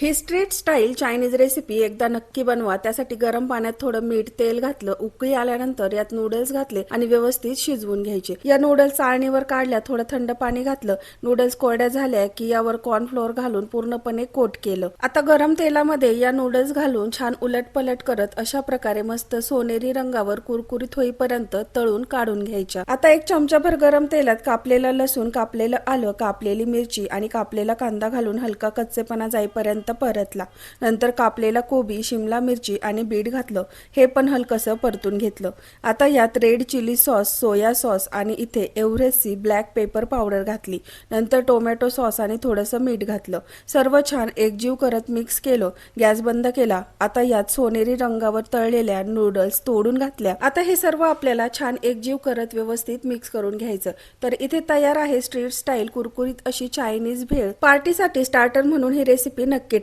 ही street style Chinese recipe एकदा नक्की बनवा. त्यासाठी गरम पाण्यात थोडं मीठ तेल घातलं उकळी आल्यानंतर यात नूडल्स घातले आणि व्यवस्थित शिजवून घ्यायचे. या नूडल्स चाळणीवर काढल्या थोडं थंड पाणी घातलं. नूडल्स कोरड्या झाल्या की यावर कॉर्नफ्लोअर घालून पूर्णपणे कोट केलं. आता गरम तेलामध्ये या नूडल्स घालून छान उलट पलट करत अशा प्रकारे मस्त सोनेरी रंगावर कुरकुरीत होईपर्यंत तळून काढून घ्यायच्या. आता एक चमचाभर गरम तेलात कापलेलं लसूण कापलेलं आलं कापलेली मिरची आणि कापलेला कांदा घालून हलका कच्चेपणा जाईपर्यंत परतला. नंतर कापलेला कोबी शिमला मिरची आणि बीट घातलं. हे पण हलकसं परतून घेतलं. आता यात red chilli sauce soya sauce आणि इथे एव्हरेस्टची ब्लॅक पेपर पावडर घातली. नंतर टोमॅटो सॉस आणि थोडंसं मीठ घातलं. सर्व छान एकजीव करत मिक्स केलं. गॅस बंद केला. आता यात सोनेरी रंगावर तळलेल्या नूडल्स तोडून घातल्या. आता हे सर्व आपल्याला छान एकजीव करत व्यवस्थित मिक्स करून घ्यायचं. तर इथे तयार आहे स्ट्रीट स्टाईल कुरकुरीत अशी चायनीज भेळ. पार्टीसाठी स्टार्टर म्हणून ही रेसिपी नक्की